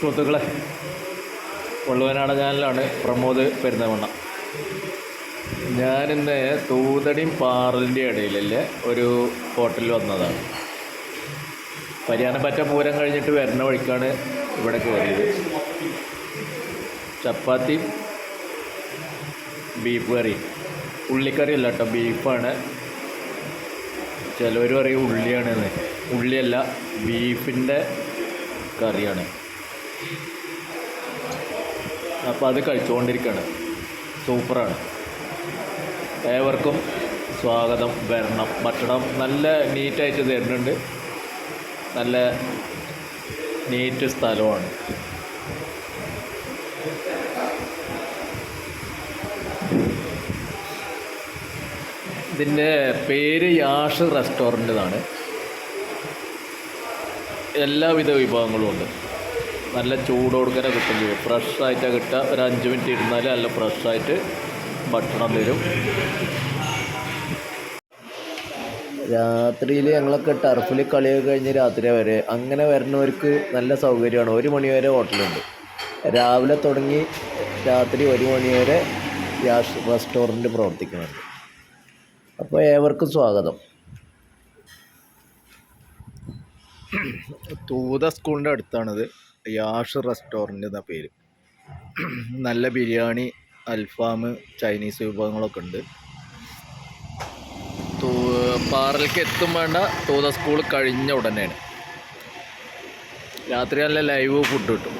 സുഹൃത്തുക്കളെ വള്ളുവനാട ചാനലാണ് പ്രമോദ് പെരുന്തമണ്ണ. ഞാനിന്ന് തൂതടിയും പാറലിന്റെ ഇടയിലല്ലേ ഒരു ഹോട്ടലിൽ വന്നതാണ്. പരിയാനപ്പറ്റ പൂരം കഴിഞ്ഞിട്ട് വരുന്ന വഴിക്കാണ് ഇവിടെ കയറിയത്. ചപ്പാത്തി ബീഫ് കറിയും. ഉള്ളിക്കറി അല്ല കേട്ടോ ബീഫാണ്. ചിലവർ പറയും ഉള്ളിയാണെന്ന്. ഉള്ളിയല്ല ബീഫിന്റെ കറിയാണ്. അപ്പോൾ അത് കഴിച്ചുകൊണ്ടിരിക്കുകയാണ് സൂപ്പറാണ്. ഏവർക്കും സ്വാഗതം വരണം ഭക്ഷണം നല്ല നീറ്റായിട്ട് തരുന്നുണ്ട്. നല്ല നീറ്റ് സ്ഥലമാണ്. ഇതിന്റെ പേര് യാഷ് റെസ്റ്റോറന്റ് എല്ലാവിധ വിഭവങ്ങളും ഉണ്ട്. നല്ല ചൂടോടുക്കനെ കിട്ടും. ചെയ്യും ഫ്രഷ് ആയിട്ടാണ് കിട്ടുക. ഒരു അഞ്ച് മിനിറ്റ് ഇരുന്നാൽ നല്ല ഫ്രഷായിട്ട് ഭക്ഷണം തരും. രാത്രിയിൽ ഞങ്ങളൊക്കെ ടർഫിൽ കളിയൊക്കെ കഴിഞ്ഞ് രാത്രി വരെ. അങ്ങനെ വരുന്നവർക്ക് നല്ല സൗകര്യമാണ്. ഒരു മണി വരെ ഹോട്ടലുണ്ട്. രാവിലെ തുടങ്ങി രാത്രി ഒരു മണി വരെ യാഷ് റെസ്റ്റോറന്റ് പ്രവർത്തിക്കുന്നുണ്ട്. അപ്പോൾ ഏവർക്കും സ്വാഗതം. തൂത സ്കൂളിന്റെ അടുത്താണിത്. യാഷ് റെസ്റ്റോറന്റ് എന്ന പേര്. നല്ല ബിരിയാണി അൽഫാം ചൈനീസ് വിഭവങ്ങളൊക്കെ ഉണ്ട്. തൂ പാറലേക്ക് എത്തും വേണ്ട. തൂത സ്കൂൾ കഴിഞ്ഞ ഉടനെയാണ്. രാത്രി നല്ല ലൈവ് ഫുഡ് കിട്ടും.